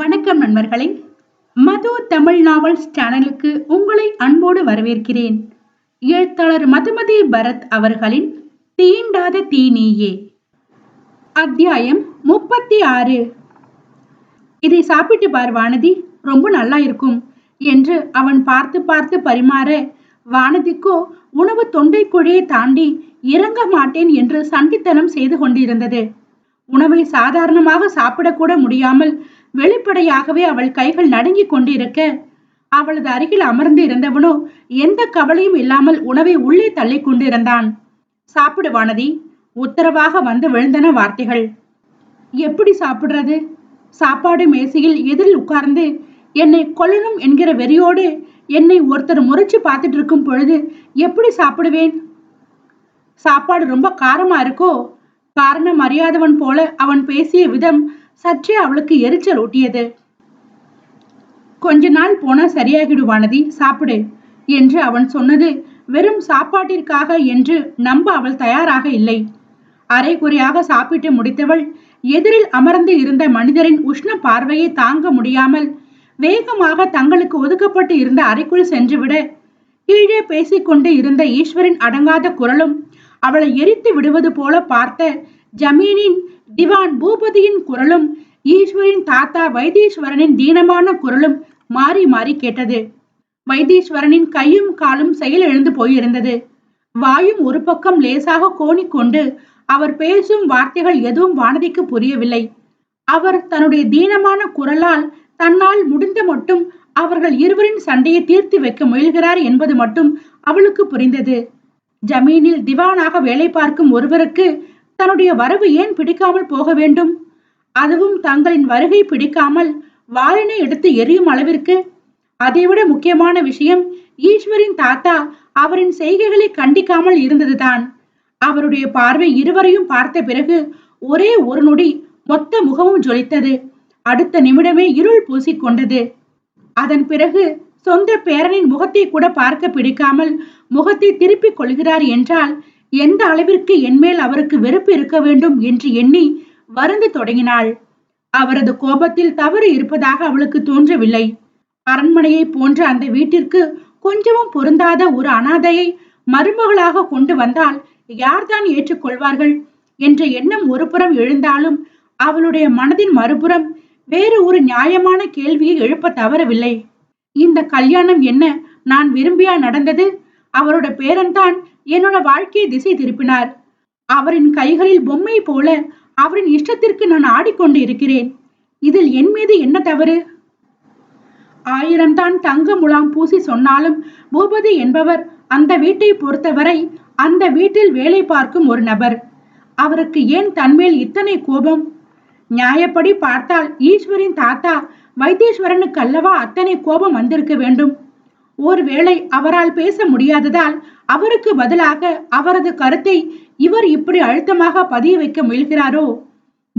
வணக்கம் நண்பர்களே. மது தமிழ் நாவல் சேனலுக்கு உங்களை அன்போடு வரவேற்கிறேன். எழுத்தாளர் மதுமதி பரத் அவர்களின் தீண்டாத தீனியே அத்தியாயம் முப்பத்தி ஆறு. இதை சாப்பிட்டு பார் வானதி ரொம்ப நல்லா இருக்கும் என்று அவன் பார்த்து பார்த்து பரிமாற வானதிக்கோ உணவு தொண்டைக்குழியை தாண்டி இறங்க மாட்டேன் என்று சண்டித்தனம் செய்து கொண்டிருந்தது. உணவை சாதாரணமாக சாப்பிடக்கூட முடியாமல் வெளிப்படையாகவே அவள் கைகள் நடுங்கிக் கொண்டிருக்க அவளது அருகில் அமர்ந்து இருந்தவனோ எந்த கவலையும் இல்லாமல் உணவை உள்ளே தள்ளி கொண்டிருந்தான். சாப்பிடு வானதி உத்தரவாக வந்து விழுந்தன வார்த்தைகள். எப்படி சாப்பிடுறது? சாப்பாடு மேசையில் எதிரில் உட்கார்ந்து என்னை கொல்லணும் என்கிற வெறியோடு என்னை ஒருத்தர் முறைச்சு பார்த்துட்டு இருக்கும் பொழுது எப்படி சாப்பிடுவேன்? சாப்பாடு ரொம்ப காரமா இருக்கோ? காரணம் அறியாதவன் போல அவன் பேசிய விதம் சற்றே அவளுக்கு எரிச்சல் ஊட்டியது. கொஞ்ச நாள் போனா சரியாகிடுவானதி சாப்பிடு என்று அவன் சொன்னது வெறும் சாப்பாட்டிற்காக என்று நம்ப அவள் தயாராக இல்லை. அரைகுறையாக சாப்பிட்டு முடித்தவள் எதிரில் அமர்ந்து இருந்த மனிதரின் உஷ்ண பார்வையை தாங்க முடியாமல் வேகமாக தங்களுக்கு ஒதுக்கப்பட்டு இருந்த அறைக்குள் சென்றுவிட கீழே பேசிக்கொண்டு இருந்த ஈஸ்வரின் அடங்காத குரலும் அவளை எரித்து விடுவது போல பார்த்த ஜமீனின் திவான் பூபதியின் குரலும் ஈஸ்வரின் தாத்தா வைத்தீஸ்வரனின் தீனமான குரலும் மாறி மாறி கேட்டது. வைத்தீஸ்வரனின் கையும் காலும் செயல் எழுந்து போயிருந்தது. வாயும் ஒரு பக்கம் லேசாக கோணிக்கொண்டு அவர் பேசும் வார்த்தைகள் எதுவும் வானதிக்கு புரியவில்லை. அவர் தன்னுடைய தீனமான குரலால் தன்னால் முடிந்த மட்டும் அவர்கள் இருவரின் சண்டையை தீர்த்து வைக்க முயல்கிறார் என்பது மட்டும் அவளுக்கு புரிந்தது. ஜமீனில் திவானாக வேலை பார்க்கும் ஒருவருக்கு தன்னுடைய வரவு ஏன் பிடிக்காமல் போக வேண்டும்? அதுவும் தங்களின் வருகை பிடிக்காமல் வாளினை எடுத்து எரியும் அளவிற்கு. அதைவிட முக்கியமான விஷயம் ஈஸ்வரின் தாத்தா அவரின் செய்கைகளை கண்டிக்காமல் இருந்ததுதான். அவருடைய பார்வை இருவரையும் பார்த்த பிறகு ஒரே ஒரு நொடி மொத்த முகமும் ஜொலித்தது. அடுத்த நிமிடமே இருள் பூசிக்கொண்டது. அதன் பிறகு சொந்த பேரனின் முகத்தை கூட பார்க்க பிடிக்காமல் முகத்தை திருப்பிக் கொள்கிறார் என்றால் எந்த அளவிற்கு என்மேல் அவருக்கு வெறுப்பு இருக்க வேண்டும் என்று எண்ணி வருந்து தொடங்கினாள். அவரது கோபத்தில் தவறு இருப்பதாக அவளுக்கு தோன்றவில்லை. அரண்மனையை போன்ற அந்த வீட்டிற்கு கொஞ்சமும் பொருந்தாத ஒரு அனாதையை மருமகளாக கொண்டு வந்தால் யார்தான் ஏற்றுக்கொள்வார்கள்? என்ற எண்ணம் ஒருபுறம் எழுந்தாலும் அவளுடைய மனதின் மறுபுறம் வேறு ஒரு நியாயமான கேள்வியை எழுப்ப தவறவில்லை. இந்த கல்யாணம் என்ன நான் விரும்பியா நடந்தது? அவரோட பேரன்தான் என்னோட வாழ்க்கையை திசை திருப்பினார். அவரின் கைகளில் பொம்மை போல அவரின் இஷ்டத்திற்கு நான் ஆடிக்கொண்டு இருக்கிறேன். இதில் என் மீது என்ன தவறு? ஆயிரம் தான் தங்க முலாம் பூசி சொன்னாலும் பூபதி என்பவர் அந்த வீட்டை பொறுத்தவரை அந்த வீட்டில் வேலை பார்க்கும் ஒரு நபர். அவருக்கு ஏன் தன்மேல் இத்தனை கோபம்? நியாயப்படி பார்த்தால் ஈஸ்வரின் தாத்தா வைத்தீஸ்வரனுக்கு அல்லவா அத்தனை கோபம் வந்திருக்க வேண்டும்? ஒருவேளை அவரால் பேச முடியாததால் அவருக்கு பதிலாக அவரது கருத்தை இவர் இப்படி அழுத்தமாக பதிய வைக்க முயல்கிறாரோ?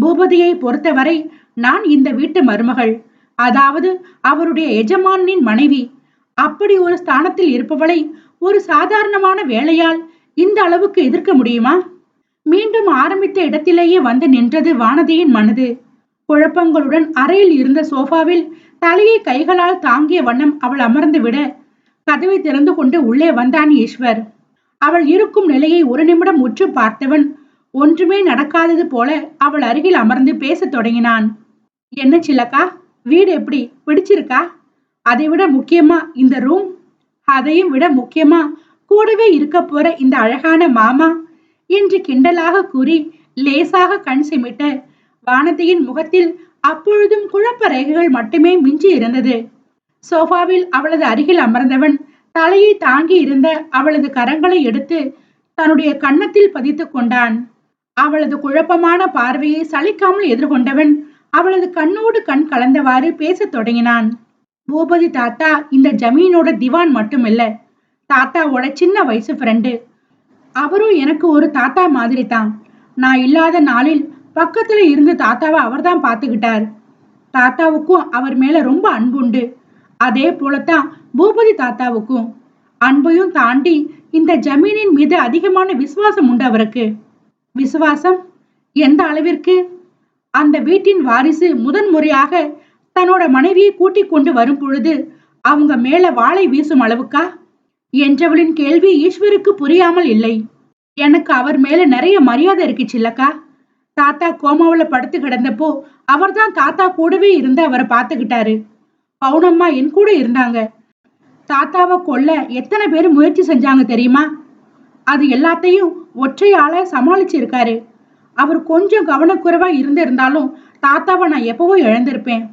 பூபதியை பொறுத்தவரை நான் இந்த வீட்டு மருமகள். அதாவது அவருடைய எஜமானின் மனைவி. அப்படி ஒரு ஸ்தானத்தில் இருப்பவளை ஒரு சாதாரணமான வேலையால் இந்த அளவுக்கு எதிர்க்க முடியுமா? மீண்டும் ஆரம்பித்த இடத்திலேயே வந்து நின்றது வானதியின் மனது. குழப்பங்களுடன் அறையில் இருந்த சோஃபாவில் தலையை கைகளால் தாங்கிய வண்ணம் அவள் அமர்ந்து விட கதவை திறந்து கொண்டு உள்ளே வந்தான் ஈஸ்வர். அவள் இருக்கும் நிலையை ஒரு நிமிடம் உற்று பார்த்தவன் ஒன்றுமே நடக்காதது போல அவள் அருகில் அமர்ந்து பேசத் தொடங்கினான். என்ன சிலக்கா வீடு எப்படி? பிடிச்சிருக்கா? அதை விட முக்கியமா இந்த ரூம்? அதையும் விட முக்கியமா கூடவே இருக்க போற இந்த அழகான மாமா? என்று கிண்டலாக கூறி லேசாக கண் சிமிட்ட வானதியின் முகத்தில் அப்பொழுதும் குழப்ப ரேகைகள் மட்டுமே மிஞ்சி இருந்தது. சோஃபாவில் அவளது அருகில் அமர்ந்தவன் தலையை தாங்கி இருந்த அவளது கரங்களை எடுத்து தன்னுடைய கன்னத்தில் பதித்துக் கொண்டான். அவளது குழப்பமான பார்வையை சலிக்காமல் எதிர்கொண்டவன் அவளது கண்ணோடு கண் கலந்தவாறு பேசத் தொடங்கினான். பூபதி தாத்தா இந்த ஜமீனோட திவான் மட்டுமில்ல தாத்தாவோட சின்ன வயசு ஃப்ரெண்டு அவரும் எனக்கு ஒரு தாத்தா மாதிரி தான் நான் இல்லாத நாளில் பக்கத்துல இருந்து தாத்தாவை அவர்தான் பார்த்துக்கிட்டார். தாத்தாவுக்கும் அவர் மேல ரொம்ப அன்புண்டு. அதே போலத்தான் பூபதி தாத்தாவுக்கும். அன்பையும் தாண்டி இந்த ஜமீனின் மீது அதிகமான விசுவாசம் உண்டு அவருக்கு. விசுவாசம்? எந்த அளவிற்கு? அந்த வீட்டின் வாரிசு முதன் முறையாக தன்னோட மனைவியை கூட்டிக் கொண்டு வரும் பொழுது அவங்க மேல வாளை வீசும் அளவுக்கா? என்றவளின் கேள்வி ஈஸ்வருக்கு புரியாமல் இல்லை. எனக்கு அவர் மேல நிறைய மரியாதை இருக்கு சில்லக்கா. தாத்தா கோமாவில் படுத்து கிடந்தப்போ அவர்தான் தாத்தா கூடவே இருந்து அவரை பார்த்துக்கிட்டாரு. பவுனம்மா என் கூட இருந்தாங்க. தாத்தாவை கொல்ல எத்தனை பேர் முயற்சி செஞ்சாங்க தெரியுமா? அது எல்லாத்தையும் ஒற்றையால சமாளிச்சிருக்காரு. அவர் கொஞ்சம் கவனக்குறைவா இருந்திருந்தாலும் தாத்தாவை நான் எப்பவோ இழந்திருப்பேன்.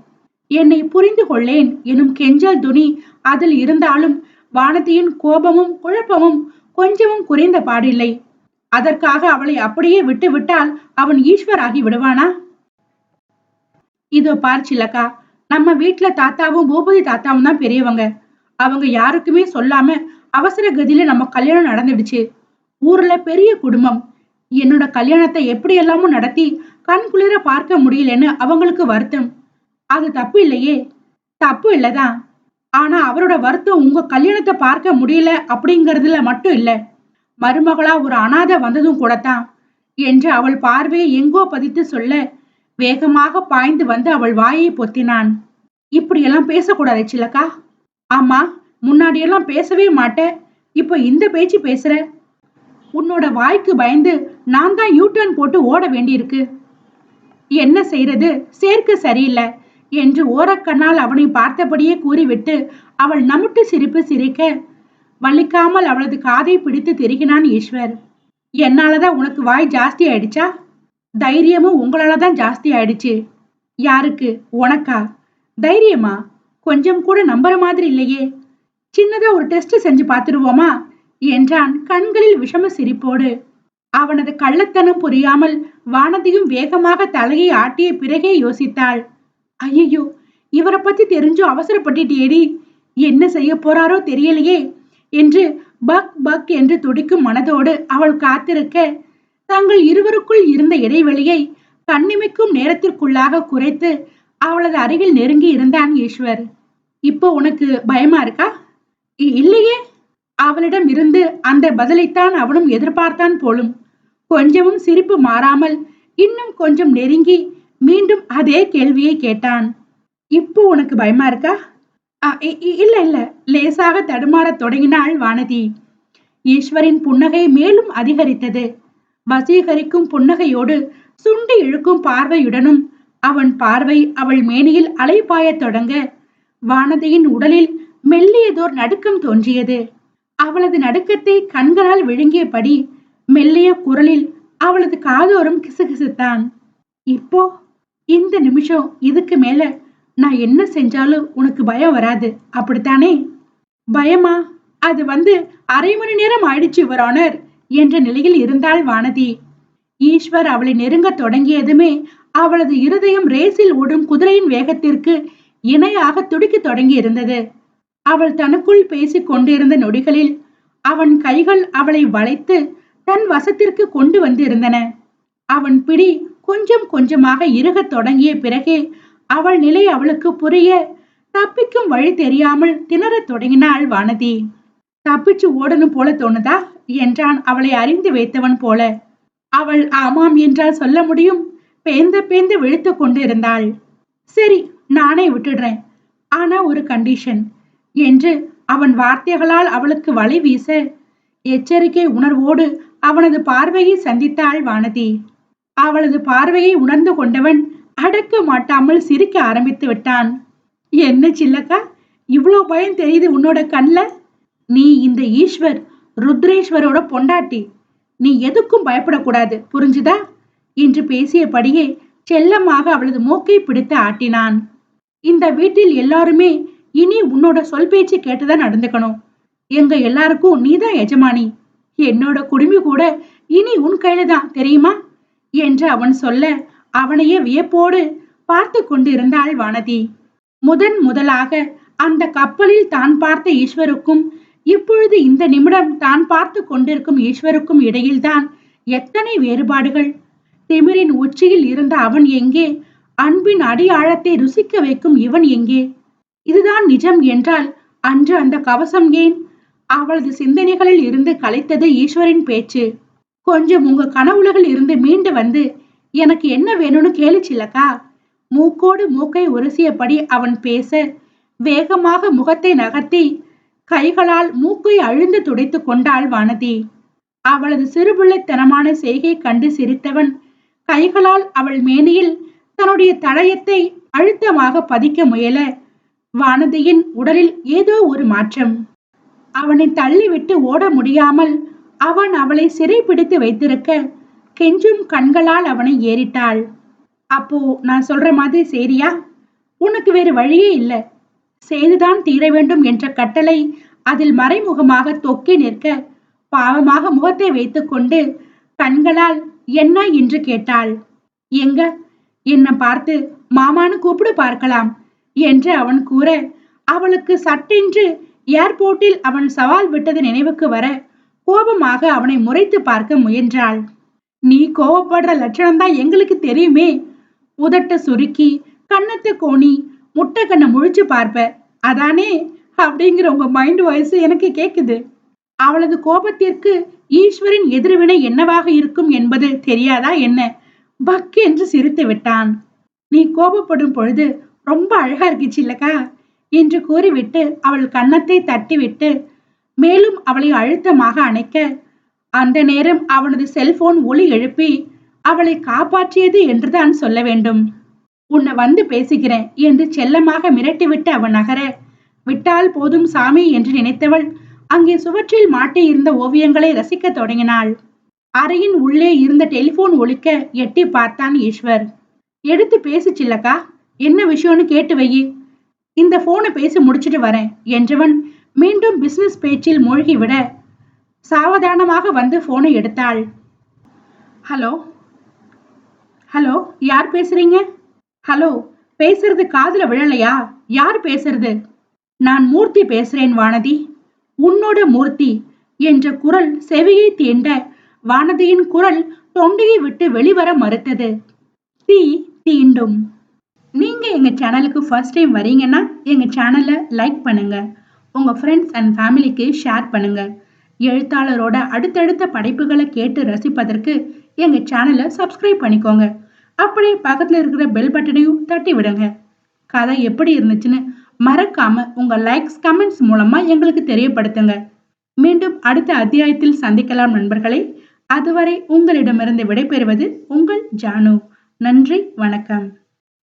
என்னை புரிந்து கொள்ளேன் எனும் கெஞ்சல் துணி அதில் இருந்தாலும் வானதியின் கோபமும் குழப்பமும் கொஞ்சமும் குறைந்த பாடில்லை. அதற்காக அவளை அப்படியே விட்டு விட்டால் அவன் ஈஸ்வராகி விடுவானா? இதோ பார் சிலக்கா நம்ம வீட்டுல தாத்தாவும் பூபதி தாத்தாவும் தான் பெரியவங்க. அவங்க யாருக்குமே சொல்லாம அவசர கதியில நம்ம கல்யாணம் நடந்துடுச்சு. ஊர்ல பெரிய குடும்பம். என்னோட கல்யாணத்தை எப்படி எல்லாமும் நடத்தி கண் குளிர பார்க்க முடியலன்னு அவங்களுக்கு வருத்தம். அது தப்பு இல்லையே? தப்பு இல்லதான் ஆனா அவரோட வருத்தம் உங்க கல்யாணத்தை பார்க்க முடியல அப்படிங்கறதுல மட்டும் இல்ல. மருமகளா ஒரு அனாதை வந்ததும் கூடத்தான். என்று அவள் பார்வையை எங்கோ பதித்து சொல்ல வேகமாக பாய்ந்து வந்து அவள் வாயை பொத்தினான். இப்படியெல்லாம் பேசக்கூடாது சிலக்கா ஆமா முன்னாடியெல்லாம் பேசவே மாட்டேன். இப்போ இந்த பேச்சு பேசுற? உன்னோட வாய்க்கு பயந்து நான் தான் யூ டர்ன் போட்டு ஓட வேண்டியிருக்கு. என்ன செய்யறது சேர்க்க சரியில்லை என்று ஓரக்கண்ணால் அவனை பார்த்தபடியே கூறிவிட்டு அவள் நமுட்டு சிரிப்பு சிரிக்க வலிக்காமல் அவளது காதை பிடித்து திருகினான் ஈஸ்வர். என்னாலதான் உனக்கு வாய் ஜாஸ்தி ஆயிடுச்சா? தைரியமும் உங்களால தான் ஜாஸ்தி ஆயிடுச்சு. யாருக்கு? உனக்கா? தைரியமா? கொஞ்சம் கூட நம்புற மாதிரி இல்லையே. சின்னதா ஒரு டெஸ்ட் செஞ்சு பார்த்துருவோமா? என்றான் கண்களில் விஷம சிரிப்போடு. அவனது கள்ளத்தனம் புரியாமல் வானதியும் வேகமாக தலையை ஆட்டிய பிறகே யோசித்தாள். ஐயோ இவரை பத்தி தெரிஞ்சும் அவசரப்பட்டுட்டேடி. என்ன செய்ய போறாரோ தெரியலையே என்று பக் பக் என்று துடிக்கும் மனதோடு அவள் காத்திருக்க தங்கள் இருவருக்குள் இருந்த இடைவெளியை கண்ணிமைக்கும் நேரத்திற்குள்ளாக குறைத்து அவளது அருகில் நெருங்கி இருந்தான் ஈஸ்வர். இப்போ உனக்கு பயமா இருக்கா? இல்லையே. அவளிடம் இருந்து அந்த பதிலைத்தான் அவனும் எதிர்பார்த்தான் போலும். கொஞ்சமும் சிரிப்பு மாறாமல் இன்னும் கொஞ்சம் நெருங்கி மீண்டும் அதே கேள்வியை கேட்டான். இப்போ உனக்கு பயமா இருக்கா? இல்ல இல்ல. லேசாக தடுமாறத் தொடங்கினாள் வானதி. ஈஸ்வரின் புன்னகை மேலும் அதிகரித்தது. வசீகரிக்கும் புன்னகையோடு சுண்டி இழுக்கும் பார்வையுடனும் அவன் பார்வை அவள் மேனியில் அலைபாயத் தொடங்க வானதியின் உடலில் மெல்லியதோர் நடுக்கம் தோன்றியது. அவளது நடுக்கத்தை கண்களால் விழுங்கியபடி மெல்லிய குரலில் அவளது காதோரம் கிசுகிசுத்தான். இப்போ இந்த நிமிஷம் இதுக்கு மேல நான் என்ன செஞ்சாலும் உனக்கு பயம் வராது. அப்படித்தானே? பயமா? அது வந்து அரை மணி நேரம் ஆயிடுச்சு யுவர் ஆனர். என்ற நிலையில் இருந்தாள் வானதி. ஈஸ்வர் அவளை நெருங்கத் தொடங்கியதுமே அவளது இருதயம் ரேசில் ஓடும் குதிரையின் வேகத்திற்கு இணையாக துடிக்க தொடங்கி இருந்தது அவள் தனக்குள் பேசிக் கொண்டிருந்த நொடிகளில் அவன் கைகள் அவளை வளைத்து தன் வசத்திற்கு கொண்டு வந்திருந்தன. அவன் பிடி கொஞ்சம் கொஞ்சமாக இறுகத் தொடங்கிய பிறகே அவள் நிலை அவளுக்கு புரிய தப்பிக்கும் வழி தெரியாமல் திணறத் தொடங்கினாள் வானதி. தப்பிச்சு ஓடணும் போல தோணுதா? என்றான் அவளை அறிந்து வைத்தவன் போல. அவள் ஆமாம் என்றால் சொல்ல முடியும்? பேந்த பேந்து விழுத்து கொண்டு இருந்தாள் சரி நானே விட்டுடுறேன். ஆனா ஒரு கண்டிஷன் என்று அவன் வார்த்தைகளால் அவளுக்கு வலை வீச எச்சரிக்கை உணர்வோடு அவனது பார்வையை சந்தித்தாள் வானதி. அவளது பார்வையை உணர்ந்து கொண்டவன் அடக்க மாட்டாமல் சிரிக்க ஆரம்பித்து விட்டான். என்ன சில்லக்கா? இவ்வளோ பயம் தெரியுது உன்னோட கண்ணில் நீ இந்த ஈஸ்வர் ருத்ரேஸ்வரோட பொண்டாட்டி. நீ எதுக்கும் பயப்படக்கூடாது புரிஞ்சுதா? என்று பேசியபடியே செல்லமாக அவளது மூக்கை பிடித்து ஆட்டினான். இந்த வீட்டில் எல்லாருமே இனி உன்னோட சொல் பேச்சு கேட்டுதான் நடந்துக்கணும். எங்க எல்லாருக்கும் நீதான் எஜமானி. என்னோட குடுமி கூட இனி உன் கையில தான் தெரியுமா? என்று அவன் சொல்ல அவனையே வியப்போடு பார்த்து கொண்டிருந்தாள் வானதி. முதன் முதலாக அந்த கப்பலில் தான் பார்த்த ஈஸ்வருக்கும் இப்பொழுது இந்த நிமிடம் தான் பார்த்து கொண்டிருக்கும் ஈஸ்வருக்கும் இடையில்தான் எத்தனை வேறுபாடுகள்? திமிரின் உச்சியில் இருந்த அவன் எங்கே? அன்பின் அடி ஆழத்தை ருசிக்க வைக்கும் இவன் எங்கே? இதுதான் நிஜம் என்றால் அன்று அந்த கவசம் ஏன்? அவளது சிந்தனைகளில் இருந்து கலைத்தது ஈஸ்வரின் பேச்சு. கொஞ்சம் உங்க கனவுலகில் இருந்து மீண்டு வந்து எனக்கு என்ன வேணும்னு கேளுச்சில்லக்கா மூக்கோடு மூக்கை உரசியபடி அவன் பேச வேகமாக முகத்தை நகர்த்தி கைகளால் மூக்கை அழுந்து துடைத்து கொண்டாள் வானதி. அவளது சிறுபிள்ளைத்தனமான செய்கை கண்டு சிரித்தவன் கைகளால் அவள் மேனியில் தன்னுடைய தடயத்தை அழுத்தமாக பதிக்க முயல வானதியின் உடலில் ஏதோ ஒரு மாற்றம். அவனை தள்ளிவிட்டு ஓட முடியாமல் அவன் அவளை சிறைப்பிடித்து வைத்திருக்க கெஞ்சும் கண்களால் அவனை ஏறிட்டாள். அப்போ நான் சொல்ற மாதிரி சரியா உனக்கு வேறு வழியே இல்லை. செய்துதான் தீர வேண்டும் என்ற கட்டளை அதில் மறைமுகமாக தொக்கி நிற்க பாவமாக முகத்தை வைத்துக்கொண்டு கண்களால் என்ன என்று கேட்டாள். எங்க? என்ன பார்த்து மாமான்னு கூப்பிடு பார்க்கலாம் என்று அவன் கூற அவளுக்கு சட்டென்று ஏர்போர்ட்டில் அவன் சவால் விட்டது நினைவுக்கு வர கோபமாக அவனை முறைத்து பார்க்க முயன்றாள். நீ கோவப்படுற லட்சணம் தான் எங்களுக்கு தெரியுமே உதட்ட சுருக்கி கண்ணத்து கோணி முட்டை கண்ணை முழிச்சு பார்ப்ப. அதானே? அப்படிங்கிற உங்க மைண்ட் வாய்ஸ் எனக்கு கேக்குது. அவளது கோபத்திற்கு ஈஸ்வரின் எதிர்வினை என்னவாக இருக்கும் என்பது தெரியாதா என்ன? பக் என்று சிரித்து விட்டான். நீ கோபப்படும் பொழுது ரொம்ப அழகா இருக்குச்சு இல்லக்கா என்று கூறிவிட்டு அவள் கன்னத்தை தட்டிவிட்டு மேலும் அவளை அழுத்தமாக அணைக்க அந்த நேரம் அவனது செல்போன் ஒளி எழுப்பி அவளை காப்பாற்றியது என்றுதான் சொல்ல வேண்டும். உன்னை வந்து பேசுகிறேன் என்று செல்லமாக மிரட்டிவிட்டு அவன் நகர விட்டால் போதும் சாமி என்று நினைத்தவள் அங்கே சுவற்றில் மாட்டியிருந்த ஓவியங்களை ரசிக்க தொடங்கினாள். அறையின் உள்ளே இருந்த டெலிபோன் ஒழிக்க எட்டி பார்த்தான் ஈஸ்வர். எடுத்து பேசு சில்லக்கா என்ன விஷயம்னு கேட்டு வையி. இந்த போனை பேசி முடிச்சிட்டு வரேன் என்றவன் மீண்டும் பிசினஸ் பேச்சில் மூழ்கிவிட சாவதானமாக வந்து போனை எடுத்தாள். ஹலோ ஹலோ யார் பேசுறீங்க? ஹலோ பேசுறது காதுல விழலையா? யார் பேசுறது? நான் மூர்த்தி பேசுறேன் வானதி. உன்னோட மூர்த்தி என்ற குரல் செவியை தீண்ட வானதியின் குரல் தொண்டையை விட்டு வெளிவர மறுத்தது. தீ தீண்டும். நீங்க எங்க சேனலுக்கு ஃபர்ஸ்ட் டைம் வரீங்கன்னா எங்க சேனலை லைக் பண்ணுங்க. உங்க ஃப்ரெண்ட்ஸ் அண்ட் ஃபேமிலிக்கு ஷேர் பண்ணுங்க. எழுத்தாளரோட அடுத்தடுத்த படைப்புகளை கேட்டு ரசிப்பதற்கு எங்க சேனலை சப்ஸ்கிரைப் பண்ணிக்கோங்க. அப்படியே பக்கத்துல இருக்கிற பெல் பட்டனையும் தட்டி விடுங்க. கதை எப்படி இருந்துச்சுன்னு மறக்காம உங்க லைக்ஸ் கமெண்ட்ஸ் மூலமா எங்களுக்கு தெரியப்படுத்துங்க. மீண்டும் அடுத்த அத்தியாயத்தில் சந்திக்கலாம் நண்பர்களே. அதுவரை உங்களிடமிருந்து விடைபெறுவது உங்கள் ஜானு. நன்றி வணக்கம்.